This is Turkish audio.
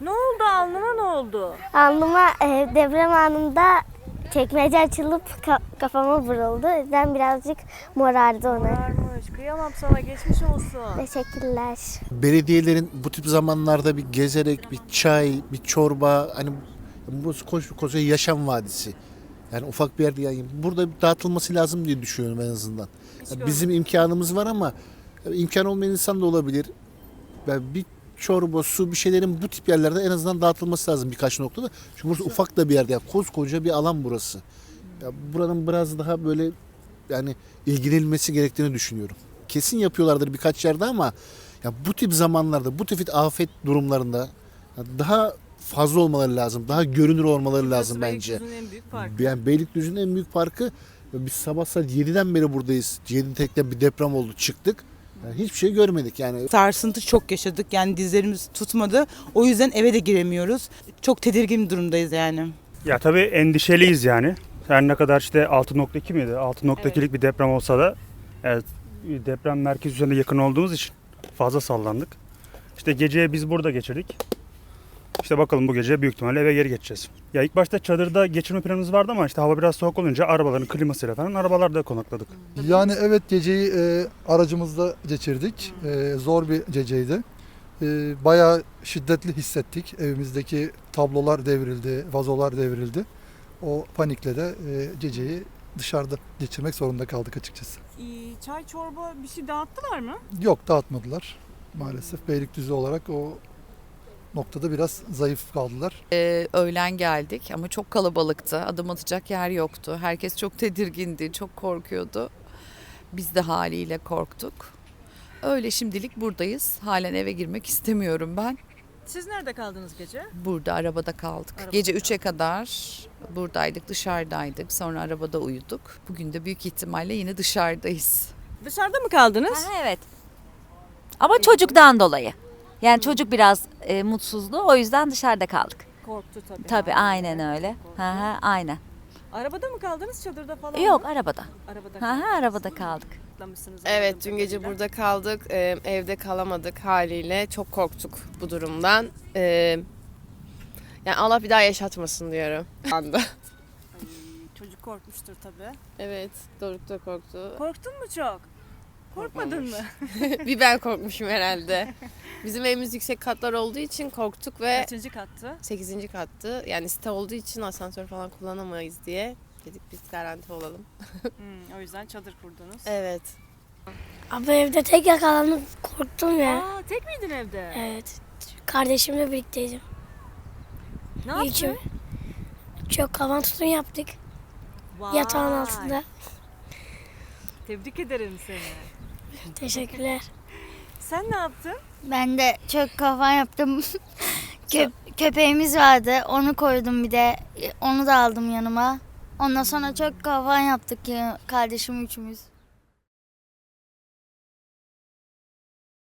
Ne oldu alnına ne oldu? Alnıma e, deprem anında çekmece açılıp ka- kafama vuruldu. O yüzden birazcık morardı ona. Varmış. Kıyamam sana geçmiş olsun. Teşekkürler. belediyelerin bu tip zamanlarda bir gezerek bir çay, bir çorba hani bu koş koca yaşam vadisi. Yani ufak bir yerde yayın. Burada bir dağıtılması lazım diye düşünüyorum en azından. Yani bizim imkanımız var ama imkan olmayan insan da olabilir. Yani bir çorba, su bir şeylerin bu tip yerlerde en azından dağıtılması lazım birkaç noktada. Çünkü burası ufak da bir yerde. Yani koskoca bir alan burası. Ya buranın biraz daha böyle yani ilgilenilmesi gerektiğini düşünüyorum. Kesin yapıyorlardır birkaç yerde ama ya bu tip zamanlarda, bu tip afet durumlarında daha fazla olmaları lazım. Daha görünür olmaları lazım Burası bence. Beylikdüzü'nün en büyük parkı. Yani Beylikdüzü'nün en büyük parkı biz sabah saat 7'den beri buradayız. 7 tekte bir deprem oldu çıktık. Yani hiçbir şey görmedik yani. Sarsıntı çok yaşadık yani dizlerimiz tutmadı. O yüzden eve de giremiyoruz. Çok tedirgin durumdayız yani. Ya tabii endişeliyiz yani. Her ne kadar işte 6.2 miydi? 6.2'lik bir deprem olsa da evet, deprem merkez üzerine yakın olduğumuz için fazla sallandık. İşte geceye biz burada geçirdik. İşte bakalım bu gece büyük ihtimalle eve geri geçeceğiz. Ya ilk başta çadırda geçirme planımız vardı ama işte hava biraz soğuk olunca arabaların klimasıyla falan arabalarda konakladık. Yani evet geceyi e, aracımızda geçirdik. E, zor bir geceydi. E, bayağı şiddetli hissettik. Evimizdeki tablolar devrildi, vazolar devrildi. O panikle de e, geceyi dışarıda geçirmek zorunda kaldık açıkçası. Ee, Çay çorba bir şey dağıttılar mı? Yok dağıtmadılar maalesef. Beylikdüzü olarak o noktada biraz zayıf kaldılar. Ee, öğlen geldik ama çok kalabalıktı. Adım atacak yer yoktu. Herkes çok tedirgindi, çok korkuyordu. Biz de haliyle korktuk. Öyle şimdilik buradayız. Halen eve girmek istemiyorum ben. Siz nerede kaldınız gece? Burada arabada kaldık. Arabada Gece kaldık. 3'e kadar buradaydık, dışarıdaydık. Sonra arabada uyuduk. Bugün de büyük ihtimalle yine dışarıdayız. Dışarıda mı kaldınız? Aha, evet. Ama çocuktan dolayı. Yani çocuk biraz e, mutsuzdu. O yüzden dışarıda kaldık. Korktu tabii. Tabii haliyle. aynen öyle. Korktu. Hı hı, aynen. Arabada mı kaldınız çadırda falan Yok mı? arabada. Arabada Hı hı, arabada kaldık. Evet anladığım dün gece kadarıyla. burada kaldık. Ee, evde kalamadık haliyle. Çok korktuk bu durumdan. Ee, yani Allah bir daha yaşatmasın diyorum. Anda. Çocuk korkmuştur tabii. evet Doruk da korktu. Korktun mu çok? Korkmadın mı? bir ben korkmuşum herhalde. Bizim evimiz yüksek katlar olduğu için korktuk ve Kaçıncı kattı? 8. kattı. Yani site olduğu için asansör falan kullanamayız diye dedik biz garanti olalım. Hmm, o yüzden çadır kurdunuz. Evet. Abi evde tek yakalanıp korktum ya. Aa, tek miydin evde? Evet. Kardeşimle birlikteydim. Ne yaptın? İçim çok kavan tutun yaptık. Vay. Yatağın altında. Tebrik ederim seni. Teşekkürler. Sen ne yaptın? Ben de çok kafa yaptım. Kö- köpeğimiz vardı. Onu koydum bir de. Onu da aldım yanıma. Ondan sonra çok kafa yaptık ya kardeşim üçümüz.